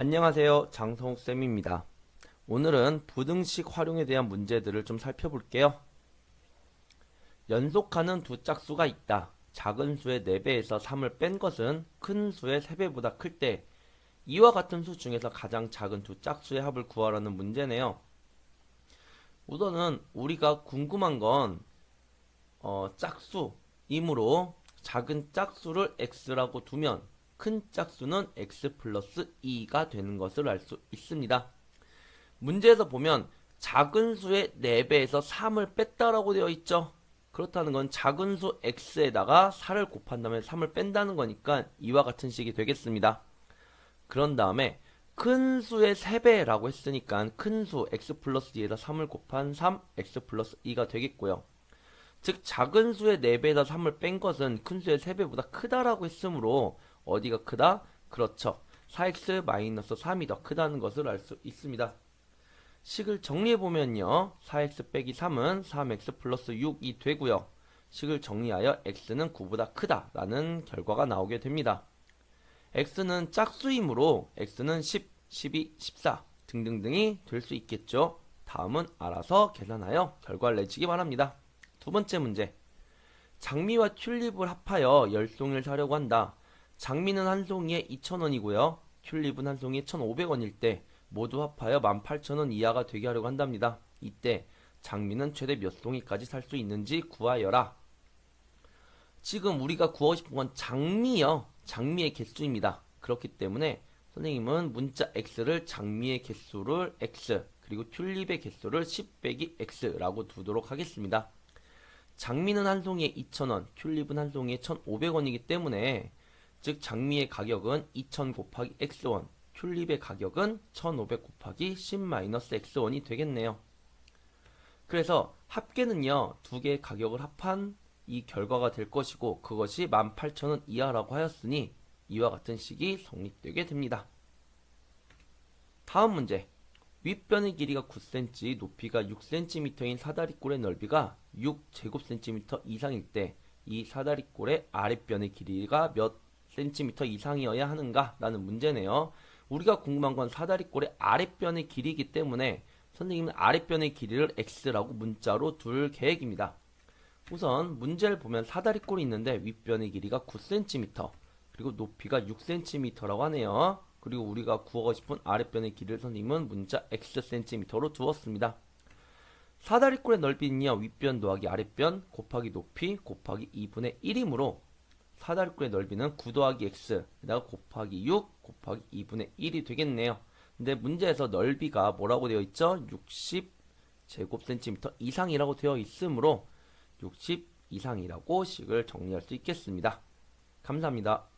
안녕하세요. 장성욱쌤입니다. 오늘은 부등식 활용에 대한 문제들을 좀 살펴볼게요. 연속하는 두 짝수가 있다. 작은 수의 4배에서 3을 뺀 것은 큰 수의 3배보다 클 때 이와 같은 수 중에서 가장 작은 두 짝수의 합을 구하라는 문제네요. 우선은 우리가 궁금한 건 어, 짝수이므로 작은 짝수를 x라고 두면 큰 짝수는 x 플러스 2가 되는 것을 알 수 있습니다. 문제에서 보면 작은 수의 4배에서 3을 뺐다라고 되어 있죠. 그렇다는 건 작은 수 x에다가 4를 곱한 다음에 3을 뺀다는 거니까 이와 같은 식이 되겠습니다. 그런 다음에 큰 수의 3배라고 했으니까 큰 수 x 플러스 2에다 3을 곱한 3 x 플러스 2가 되겠고요. 즉 작은 수의 4배에다 3을 뺀 것은 큰 수의 3배보다 크다라고 했으므로 어디가 크다? 그렇죠. 4x 마이너스 3이 더 크다는 것을 알 수 있습니다. 식을 정리해보면요. 4x 빼기 3은 3x 플러스 6이 되고요. 식을 정리하여 x는 9보다 크다라는 결과가 나오게 됩니다. x는 짝수이므로 x는 10, 12, 14 등등등이 될 수 있겠죠. 다음은 알아서 계산하여 결과를 내시기 바랍니다. 두 번째 문제. 장미와 튤립을 합하여 열 송이를 사려고 한다. 장미는 한 송이에 2,000원이고요. 튤립은 한 송이에 1,500원일 때 모두 합하여 18,000원 이하가 되게 하려고 한답니다. 이때 장미는 최대 몇 송이까지 살 수 있는지 구하여라. 지금 우리가 구하고 싶은 건 장미요. 장미의 개수입니다. 그렇기 때문에 선생님은 문자 x를 장미의 개수를 x 그리고 튤립의 개수를 10 빼기 x라고 두도록 하겠습니다. 장미는 한 송이에 2,000원, 튤립은 한 송이에 1,500원이기 때문에 즉 장미의 가격은 2,000 곱하기 x원, 튤립의 가격은 1,500 곱하기 10-x원이 되겠네요. 그래서 합계는요, 두 개의 가격을 합한 이 결과가 될 것이고 그것이 18,000원 이하라고 하였으니 이와 같은 식이 성립되게 됩니다. 다음 문제. 윗변의 길이가 9cm, 높이가 6cm인 사다리꼴의 넓이가 6제곱cm 이상일 때 이 사다리꼴의 아랫변의 길이가 몇 cm 이상이어야 하는가? 라는 문제네요. 우리가 궁금한 건 사다리꼴의 아랫변의 길이이기 때문에 선생님은 아랫변의 길이를 x라고 문자로 둘 계획입니다. 우선 문제를 보면 사다리꼴이 있는데 윗변의 길이가 9cm 그리고 높이가 6cm라고 하네요. 그리고 우리가 구하고 싶은 아랫변의 길이를 선생님은 문자 xcm로 두었습니다. 사다리꼴의 넓이는요 윗변 더하기 아랫변 곱하기 높이 곱하기 2분의 1이므로 사다리꼴의 넓이는 9 더하기 x 에다가 곱하기 6 곱하기 2분의 1이 되겠네요. 근데 문제에서 넓이가 뭐라고 되어 있죠? 60 제곱센티미터 이상이라고 되어 있으므로 60 이상이라고 식을 정리할 수 있겠습니다. 감사합니다.